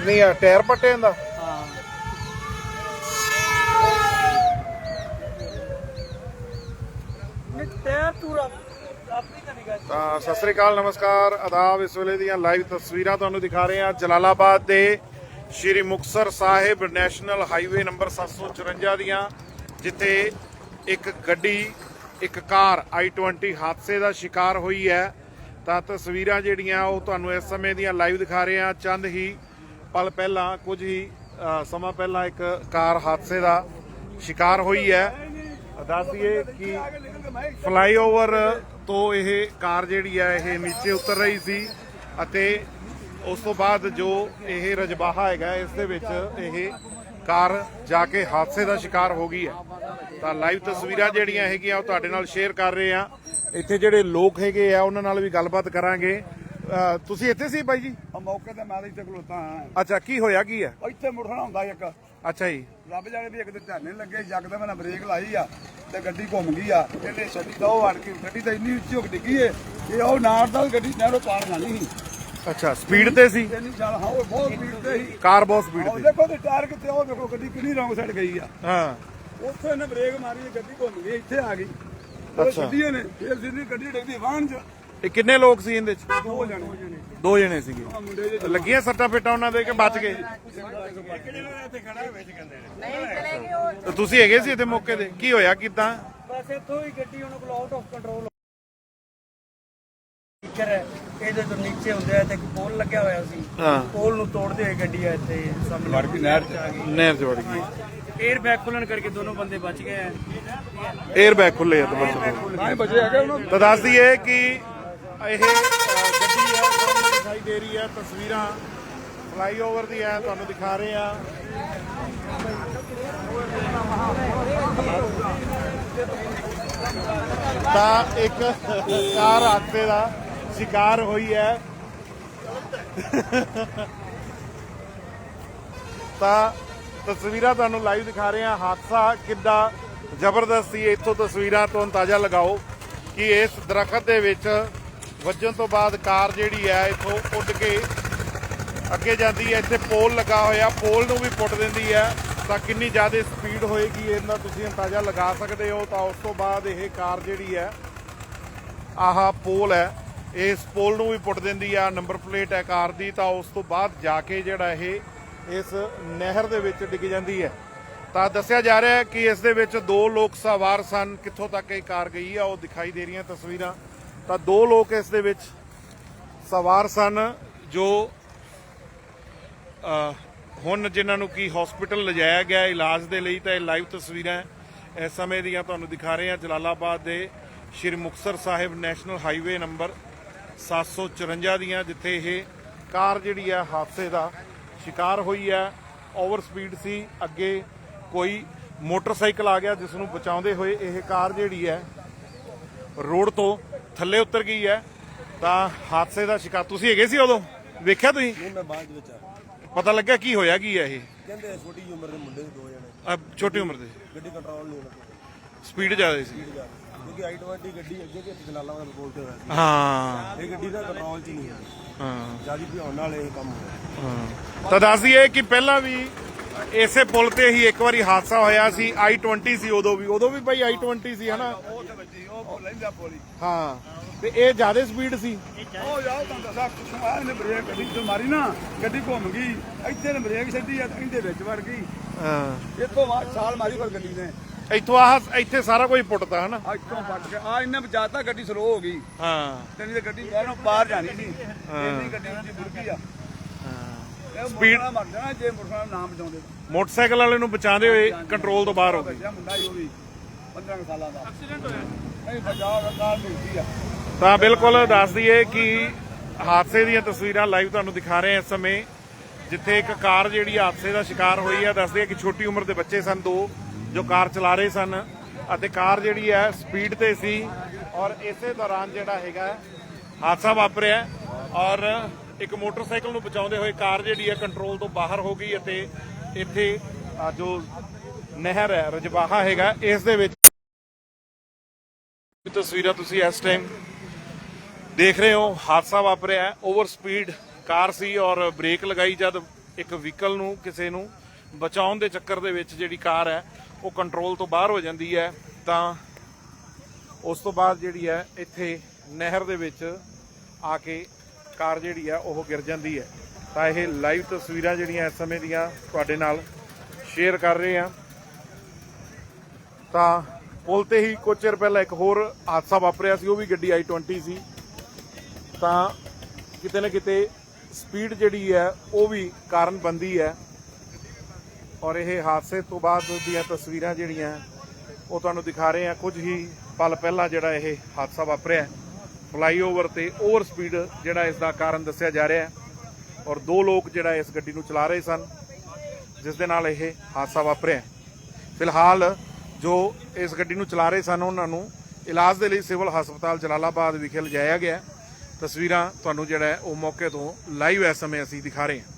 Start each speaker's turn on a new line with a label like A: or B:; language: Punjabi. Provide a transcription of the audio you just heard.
A: ਨਹੀਂ ਆ ਟਾਇਰ ਪੱਟੇ ਦਾ
B: ਹਾਂ ਤੂੰ
A: ਸਤਿ ਸ੍ਰੀ ਅਕਾਲ ਨਮਸਕਾਰ। ਆਦਾਬ ਇਸ ਵੇਲੇ ਦੀਆਂ ਲਾਈਵ ਤਸਵੀਰਾਂ ਤੁਹਾਨੂੰ ਦਿਖਾ ਰਹੇ ਹਾਂ ਜਲਾਲਾਬਾਦ ਦੇ Shri Muktsar Sahib national highway number 754 ਦੀਆਂ ਜਿੱਥੇ ਇੱਕ ਗੱਡੀ ਇੱਕ ਕਾਰ i20 ਹਾਦਸੇ ਦਾ ਸ਼ਿਕਾਰ ਹੋਈ ਹੈ। ਤਾਂ ਤਸਵੀਰਾਂ ਜਿਹੜੀਆਂ ਉਹ ਤੁਹਾਨੂੰ ਇਸ ਸਮੇਂ ਦੀਆਂ ਲਾਈਵ ਦਿਖਾ ਰਹੇ ਹਾਂ। ਚੰਦ ਹੀ ਪਲ ਪਹਿਲਾਂ, ਕੁਝ ਹੀ ਸਮਾਂ ਪਹਿਲਾਂ ਇੱਕ ਕਾਰ ਹਾਦਸੇ ਦਾ ਸ਼ਿਕਾਰ ਹੋਈ ਹੈ। ਦੱਸ ਦਈਏ ਕਿ ਫਲਾਈਓਵਰ ਤੋਂ ਇਹ ਕਾਰ ਜਿਹੜੀ ਹੈ, ਇਹ ਨੀਚੇ ਉਤਰ ਰਹੀ ਸੀ ਅਤੇ ਉਸ ਤੋਂ ਬਾਅਦ ਜੋ ਇਹ ਰਜਬਾਹਾ ਹੈਗਾ, ਇਸ ਦੇ ਵਿੱਚ ਇਹ ਕਾਰ ਜਾ ਕੇ ਹਾਦਸੇ ਦਾ ਸ਼ਿਕਾਰ ਹੋ ਗਈ ਹੈ। ਤਾਂ ਲਾਈਵ ਤਸਵੀਰਾਂ ਜਿਹੜੀਆਂ ਹੈਗੀਆਂ ਉਹ ਤੁਹਾਡੇ ਨਾਲ ਸ਼ੇਅਰ ਕਰ ਰਹੇ ਆ ਇੱਥੇ ਜਿਹੜੇ ਲੋਕ ਹੈਗੇ ਆ ਉਹਨਾਂ ਨਾਲ ਵੀ ਗੱਲਬਾਤ ਕਰਾਂਗੇ। ਅ, ਤੁਸੀਂ ਇੱਥੇ ਸੀ ਬਾਈ ਜੀ?
C: ਆ ਮੌਕੇ ਤੇ ਮੈਂ ਤਾਂ ਇੱਥੇ ਖਲੋਤਾ ਹਾਂ।
A: ਅੱਛਾ ਕੀ ਹੋਇਆ ਕੀ ਹੈ
C: ਇੱਥੇ ਮੁੜਨਾ ਹੁੰਦਾ ਇੱਕ।
A: ਅੱਛਾ ਜੀ।
C: ਰੱਬ ਜਾਣੇ ਵੀ ਇੱਕ ਤੇ ਧਿਆਨੇ ਲੱਗੇ ਜਗਦਮ ਮੈਂ ਬ੍ਰੇਕ ਲਾਈ ਆ ਤੇ ਗੱਡੀ ਘੁੰਮ ਗਈ ਆ। ਇਹਨੇ ਛੱਡੀ ਤਾਂ ਉਹ ਅੜ ਕੇ ਗੱਡੀ ਤਾਂ ਇੰਨੀ ਉੱਚੀ ਹੋ ਕੇ ਡਿੱਗੀ ਏ ਇਹ ਉਹ ਨਾਰ ਦਾ ਗੱਡੀ ਨਹਿਰੋਂ ਪਾਰ ਜਾਣੀ ਸੀ।
A: ਅੱਛਾ ਸਪੀਡ ਤੇ ਸੀ?
C: ਇੰਨੀ ਚੱਲ ਹਾਂ ਉਹ ਬਹੁਤ ਸਪੀਡ ਤੇ ਸੀ।
A: ਕਾਰ ਬਹੁਤ ਸਪੀਡ
C: ਉਹ
A: ਤੇ।
C: ਦੇਖੋ ਤੇ ਟਾਇਰ ਕਿੱਥੇ ਉਹ ਦੇਖੋ ਗੱਡੀ ਕਿੰਨੀ ਰੌਂਗ ਸਾਈਡ ਗਈ ਆ।
A: ਹਾਂ।
C: ਉੱਥੇ ਇਹਨੇ ਬ੍ਰੇਕ ਮਾਰੀ ਗੱਡੀ ਘੁੰਮ ਗਈ ਇੱਥੇ ਆ ਗਈ। ਉਹ
A: ਅੱਛਾ।
C: ਗੱਡੀ ਨੇ ਫਿਰ ਸਿੱਧੀ ਗੱਡੀ ਡਿੱਗਦੀ ਵਾਹਨ ਚ।
A: ਇਹ ਕਿੰਨੇ ਲੋਕ ਸੀ ਇਹਦੇ ਚ?
C: ਦੋ ਜਣੇ।
A: ਦੋ ਜਣੇ ਸੀਗੇ। ਲੱਗੀਆਂ ਸੱਟਾਂ ਫੇਟਾਂ ਉਹਨਾਂ ਦੇ ਕਿ ਬਚ ਗਏ? ਤੇ ਤੁਸੀਂ ਹੈਗੇ ਸੀ ਇੱਥੇ ਮੌਕੇ ਤੇ? ਕੀ ਹੋਇਆ ਕਿਦਾਂ?
B: ਬਸ ਇੱਥੋਂ ਹੀ ਗੱਡੀ ਉਹਨਾਂ ਕੋਲ ਆਊਟ ਆਫ ਕੰਟਰੋਲ ਸਪੀਕਰ ਹੈ ਇਹਦੇ ਤੋਂ ਨੀਚੇ ਹੁੰਦੇ ਆ ਤੇ ਇੱਕ ਪੋਲ ਲੱਗਿਆ ਹੋਇਆ ਸੀ।
A: ਹਾਂ।
B: ਪੋਲ ਨੂੰ ਤੋੜਦੇ ਹੋਏ ਗੱਡੀ ਆ ਇੱਥੇ ਸਾਹਮਣੇ।
C: ਨਹਿਰ ਚ।
B: ਆ ਗਈ।
A: ਨਹਿਰ ਚ ਵੜ ਗਈ।
B: 에ਅਰ ਬੈਗ ਖੁੱਲਣ ਕਰਕੇ ਦੋਨੋਂ ਬੰਦੇ ਬਚ ਗਏ ਆ।
A: 에ਅਰ ਬੈਗ ਖੁੱਲੇ ਆ ਤਾਂ ਬਸ
C: ਤਾਂ ਹੀ ਬਚੇ ਹੈਗੇ ਉਹਨੂੰ
A: ਤਾਂ ਦੱਸ ਦਈਏ ਕਿ ਇਹ ਗੱਡੀ ਹੈ ਤੁਹਾਨੂੰ ਦਿਖਾਈ ਦੇ ਰਹੀ ਹੈ ਤਸਵੀਰਾਂ। ਫਲਾਈਓਵਰ ਦੀ ਹੈ ਤੁਹਾਨੂੰ ਦਿਖਾ ਰਹੇ ਆ। ਤਾਂ ਇੱਕ ਕਾਰ ਹਾਦਸੇ ਦਾ ਸ਼ਿਕਾਰ ਹੋਈ ਹੈ ਤਾਂ ਤਸਵੀਰਾਂ ਤੁਹਾਨੂੰ ਲਾਈਵ ਦਿਖਾ ਰਹੇ ਹਾਂ। ਹਾਦਸਾ ਕਿੱਦਾਂ ਜ਼ਬਰਦਸਤ ਸੀ। ਇੱਥੋਂ ਤਸਵੀਰਾਂ ਤੋਂ ਅੰਦਾਜ਼ਾ ਲਗਾਓ ਕਿ ਇਸ ਦਰਖਤ ਦੇ ਵਿੱਚ ਵੱਜਣ ਤੋਂ ਬਾਅਦ ਕਾਰ ਜਿਹੜੀ ਹੈ, ਇੱਥੋਂ ਉੱਡ ਕੇ ਅੱਗੇ ਜਾਂਦੀ ਹੈ। ਇੱਥੇ ਪੋਲ ਲੱਗਾ ਹੋਇਆ। ਪੋਲ ਨੂੰ ਵੀ ਪੁੱਟ ਦਿੰਦੀ ਹੈ। ਤਾਂ ਕਿੰਨੀ ਜ਼ਿਆਦਾ ਸਪੀਡ ਹੋਏਗੀ ਇਹਦਾ ਤੁਸੀਂ ਅੰਦਾਜ਼ਾ ਲਗਾ ਸਕਦੇ ਹੋ। ਤਾਂ ਉਸ ਤੋਂ ਬਾਅਦ ਇਹ ਕਾਰ ਜਿਹੜੀ ਹੈ, ਆਹ ਪੋਲ ਹੈ, ਇਸ ਪੋਲ ਨੂੰ ਵੀ ਪੁੱਟ ਦਿੰਦੀ ਆ ਨੰਬਰ ਪਲੇਟ ਹੈ ਕਾਰ ਦੀ। ਤਾਂ ਉਸ ਤੋਂ ਬਾਅਦ ਜਾ ਕੇ ਜਿਹੜਾ ਇਹ ਇਸ ਨਹਿਰ ਦੇ ਵਿੱਚ ਡਿੱਗ ਜਾਂਦੀ ਹੈ। ਤਾਂ ਦੱਸਿਆ ਜਾ ਰਿਹਾ ਹੈ ਕਿ ਇਸ ਦੇ ਵਿੱਚ ਦੋ ਲੋਕ ਸਵਾਰ ਸਨ। ਕਿੱਥੋਂ ਤੱਕ ਇਹ ਕਾਰ ਗਈ ਆ, ਉਹ ਦਿਖਾਈ ਦੇ ਰਹੀਆਂ ਤਸਵੀਰਾਂ। ਤਾਂ ਦੋ ਲੋਕ ਇਸ ਦੇ ਵਿੱਚ ਸਵਾਰ ਸਨ, ਜੋ ਹੁਣ ਜਿਨ੍ਹਾਂ ਨੂੰ ਕੀ ਹਸਪੀਟਲ ਲਿਜਾਇਆ ਗਿਆ ਇਲਾਜ ਦੇ ਲਈ ਤਾਂ ਇਹ ਲਾਈਵ ਤਸਵੀਰਾਂ ਇਸ ਸਮੇਂ ਦੀਆਂ ਤੁਹਾਨੂੰ ਦਿਖਾ ਰਹੇ ਹਾਂ, ਜਲਾਲਾਬਾਦ ਦੇ Shri Muktsar Sahib national highway number 754 ਦੀਆਂ, ਜਿੱਥੇ ਇਹ ਕਾਰ ਜਿਹੜੀ ਆ, ਹਾਦਸੇ ਦਾ ਸ਼ਿਕਾਰ ਹੋਈ ਹੈ ਓਵਰ ਸਪੀਡ ਸੀ ਅੱਗੇ ਕੋਈ ਮੋਟਰਸਾਈਕਲ ਆ ਗਿਆ ਜਿਸ ਨੂੰ ਬਚਾਉਂਦੇ ਹੋਏ ਇਹ ਕਾਰ ਜਿਹੜੀ ਹੈ ਰੋਡ ਤੋਂ ਥੱਲੇ ਉਤਰ ਗਈ ਹੈ। ਤਾਂ ਹਾਦਸੇ ਦਾ ਸ਼ਿਕਾਰ ਤੁਸੀਂ ਹੈਗੇ ਸੀ ਉਦੋਂ? ਵੇਖਿਆ ਤੁਸੀਂ?
D: ਨਹੀਂ ਮੈਂ ਬਾਅਦ ਵਿੱਚ ਆ
A: ਪਤਾ ਲੱਗਾ ਕੀ ਹੋਇਆ ਕੀ ਹੈ ਇਹ?
D: ਕਹਿੰਦੇ ਛੋਟੀ ਜਿਹੀ ਉਮਰ ਦੇ ਮੁੰਡੇ ਸੀ ਦੋ ਜਣੇ।
A: ਅਹ ਛੋਟੀ ਉਮਰ ਦੇ।
D: ਗੱਡੀ ਕੰਟਰੋਲ ਨਹੀਂ ਉਹਨਾਂ ਕੋਲ।
A: ਸਪੀਡ ਜ਼ਿਆਦਾ ਸੀ।
D: ਕਿਉਂਕਿ ਆਈ 20 ਗੱਡੀ ਅੱਗੇ ਤੇ ਜਲਾਲਾਬਾਦ ਪੁਲ ਤੇ ਹੋਇਆ
A: ਹਾਂ।
D: ਸੀ ਇਹ ਗੱਡੀ ਦਾ ਕੰਟਰੋਲ ਚ ਨਹੀਂ ਹੈ
A: ਹਾਂ।
D: ਜ਼ਿਆਦਾ ਭਿਉਣ ਨਾਲ ਇਹ ਕੰਮ ਹੋਇਆ।
A: ਹਾਂ। ਤਾਂ ਦੱਸ ਦਈਏ ਕਿ ਪਹਿਲਾਂ ਵੀ ਇਸੇ ਪੁਲ ਤੇ ਹੀ ਇੱਕ ਵਾਰੀ ਹਾਦਸਾ ਹੋਇਆ ਸੀ i20 ਸੀ ਉਦੋਂ ਵੀ ਉਦੋਂ ਵੀ ਭਾਈ i20 ਸੀ ਹਨਾ?
C: ਉਹ ਤੇ ਵੱਜੀ ਉਹ ਲੈਂਦਾ ਪੋਲੀ
A: ਹਾਂ। ਤੇ ਇਹ ਜ਼ਿਆਦਾ ਸਪੀਡ ਸੀ।
C: ਉਹ ਜਾਓ ਤੁਹਾਨੂੰ ਦੱਸਾਂ ਕੁਛ ਆਇਆ ਨੇ ਬ੍ਰੇਕ ਗੱਡੀ ਤੋਂ ਮਾਰੀ ਨਾ ਗੱਡੀ ਘੁੰਮ ਗਈ ਇੱਥੇ ਨੇ ਬ੍ਰੇਕ ਛੱਡੀ ਆ ਇਹਦੇ ਵਿੱਚ ਵੜ ਗਈ।
A: ਹਾਂ।
C: ਇੱਥੋਂ ਬਾਅਦ ਛਾਲ ਮਾਰੀ ਫਿਰ ਗੱਡੀ ਨੇ।
A: ਇੱਥੋਂ ਆਹ ਇੱਥੇ ਸਾਰਾ ਕੁਝ ਪੁੱਟਤਾ ਹਨਾ?
C: ਇੱਥੋਂ ਫਟ ਕੇ ਆ ਇਹਨੇ ਬਚਾਤਾ ਗੱਡੀ ਸਲੋ ਹੋ ਗਈ।
A: ਹਾਂ।
C: ਤੇ ਨਹੀਂ ਤੇ ਗੱਡੀ ਬਾਹਰੋਂ ਪਾਰ ਜਾਣੀ ਸੀ। ਇੰਨੀ ਗੱਡੀ ਉੱਚੀ ਬੁੜ ਗਈ ਆ। ਮੋਟਰਸਾਈਕਲ ਮਰ ਜਾਣਾ ਜੇ ਮੋਟਰਸਾਈਕਲ ਨਾ ਬਚਾਉਂਦੇ
A: ਮੋਟਰਸਾਈਕਲ ਵਾਲੇ ਨੂੰ ਬਚਾਉਂਦੇ ਹੋਏ ਕੰਟਰੋਲ ਤੋਂ ਬਾਹਰ ਹੋ ਗਏ।
C: ਬੱਚਾ ਮੁੰਡਾ ਹੀ ਉਹ ਵੀ 15 ਕੁ ਸਾਲਾਂ ਦਾ। ਐਕਸੀਡੈਂਟ ਹੋਇਆ। ਨਹੀਂ ਬਚਾਅ ਕਾਰ ਮਿਲਦੀ ਆ।
A: ਤਾਂ ਬਿਲਕੁਲ ਦੱਸ ਦਈਏ ਕਿ ਹਾਦਸੇ ਦੀਆਂ ਤਸਵੀਰਾਂ ਲਾਈਵ ਤੁਹਾਨੂੰ ਦਿਖਾ ਰਹੇ ਹਾਂ ਇਸ ਸਮੇਂ ਜਿੱਥੇ ਇੱਕ ਕਾਰ ਜਿਹੜੀ ਹਾਦਸੇ ਦਾ ਸ਼ਿਕਾਰ ਹੋਈ ਹੈ ਦੱਸਦੇ ਆ ਕਿ ਛੋਟੀ ਉਮਰ ਦੇ ਬੱਚੇ ਸਨ ਦੋ ਜੋ ਕਾਰ ਚਲਾ ਰਹੇ ਸਨ ਅਤੇ ਕਾਰ ਜਿਹੜੀ ਹੈ ਸਪੀਡ ਤੇ ਸੀ ਔਰ ਇਸੇ ਦੌਰਾਨ ਜਿਹੜਾ ਹੈਗਾ ਹਾਦਸਾ ਵਾਪਰਿਆ ਔਰ ਇੱਕ ਮੋਟਰਸਾਈਕਲ ਨੂੰ ਬਚਾਉਂਦੇ ਹੋਏ ਕਾਰ ਜਿਹੜੀ ਹੈ ਕੰਟਰੋਲ ਤੋਂ ਬਾਹਰ ਹੋ ਗਈ ਅਤੇ ਇੱਥੇ ਜੋ ਨਹਿਰ ਹੈ, ਰਜਵਾਹਾ ਹੈਗਾ, ਇਸ ਦੇ ਵਿੱਚ ਤਸਵੀਰਾਂ ਤੁਸੀਂ ਇਸ ਟਾਈਮ ਦੇਖ ਰਹੇ ਹੋ। ਹਾਦਸਾ ਵਾਪਰਿਆ ਓਵਰ ਸਪੀਡ ਕਾਰ ਸੀ ਔਰ ਬ੍ਰੇਕ ਲਗਾਈ ਜਦ ਇੱਕ ਵਹੀਕਲ ਨੂੰ ਕਿਸੇ ਨੂੰ ਬਚਾਉਣ ਦੇ ਚੱਕਰ ਦੇ ਵਿੱਚ ਜਿਹੜੀ ਕਾਰ ਹੈ, ਉਹ ਕੰਟਰੋਲ ਤੋਂ ਬਾਹਰ ਹੋ ਜਾਂਦੀ ਹੈ। ਤਾਂ ਉਸ ਤੋਂ ਬਾਅਦ ਜਿਹੜੀ ਹੈ, ਇੱਥੇ ਨਹਿਰ ਦੇ ਵਿੱਚ ਆ ਕੇ ਕਾਰ ਜਿਹੜੀ ਹੈ ਉਹ ਗਿਰ ਜਾਂਦੀ ਹੈ। ਤਾਂ ਇਹ ਲਾਈਵ ਤਸਵੀਰਾਂ ਜਿਹੜੀਆਂ ਇਸ ਸਮੇਂ ਦੀਆਂ ਤੁਹਾਡੇ ਨਾਲ ਸ਼ੇਅਰ ਕਰ ਰਹੇ ਹਾਂ। ਤਾਂ ਪੁਲ ਤੇ ਹੀ ਕੁਝ ਚਿਰ ਪਹਿਲਾਂ ਇੱਕ ਹੋਰ ਹਾਦਸਾ ਵਾਪਰਿਆ ਸੀ, ਉਹ ਵੀ ਗੱਡੀ i20 ਸੀ। ਤਾਂ ਕਿਤੇ ਨਾ ਕਿਤੇ ਸਪੀਡ ਜਿਹੜੀ ਹੈ, ਉਹ ਵੀ ਕਾਰਨ ਬੰਦੀ ਹੈ। ਔਰ ਇਹ ਹਾਦਸੇ ਤੋਂ ਬਾਅਦ ਦੀਆਂ ਤਸਵੀਰਾਂ ਜਿਹੜੀਆਂ, ਉਹ ਤੁਹਾਨੂੰ ਦਿਖਾ ਰਹੇ ਹਾਂ। ਕੁਝ ਹੀ ਪਲ ਪਹਿਲਾਂ ਜਿਹੜਾ ਇਹ ਹਾਦਸਾ ਵਾਪਰਿਆ ਫਲਾਈਓਵਰ ਤੇ ਓਵਰ ਸਪੀਡ ਜਿਹੜਾ ਇਸ ਦਾ ਕਾਰਨ ਦੱਸਿਆ ਜਾ ਰਿਹਾ ਹੈ ਔਰ ਦੋ ਲੋਕ ਜਿਹੜਾ ਇਸ ਗੱਡੀ ਨੂੰ ਚਲਾ ਰਹੇ ਸਨ, ਜਿਸ ਦੇ ਨਾਲ ਇਹ ਹਾਦਸਾ ਵਾਪਰਿਆ ਫਿਲਹਾਲ ਜੋ ਇਸ ਗੱਡੀ ਨੂੰ ਚਲਾ ਰਹੇ ਸਨ, ਉਹਨਾਂ ਨੂੰ ਇਲਾਜ ਦੇ ਲਈ ਸਿਵਲ ਹਸਪਤਾਲ ਜਲਾਲਾਬਾਦ ਵਿਖੇ ਲਿਜਾਇਆ ਗਿਆ ਤਸਵੀਰਾਂ ਤੁਹਾਨੂੰ ਜਿਹੜਾ ਉਹ ਮੌਕੇ ਤੋਂ ਲਾਈਵ ਇਸ ਸਮੇਂ ਅਸੀਂ ਦਿਖਾ ਰਹੇ ਹਾਂ।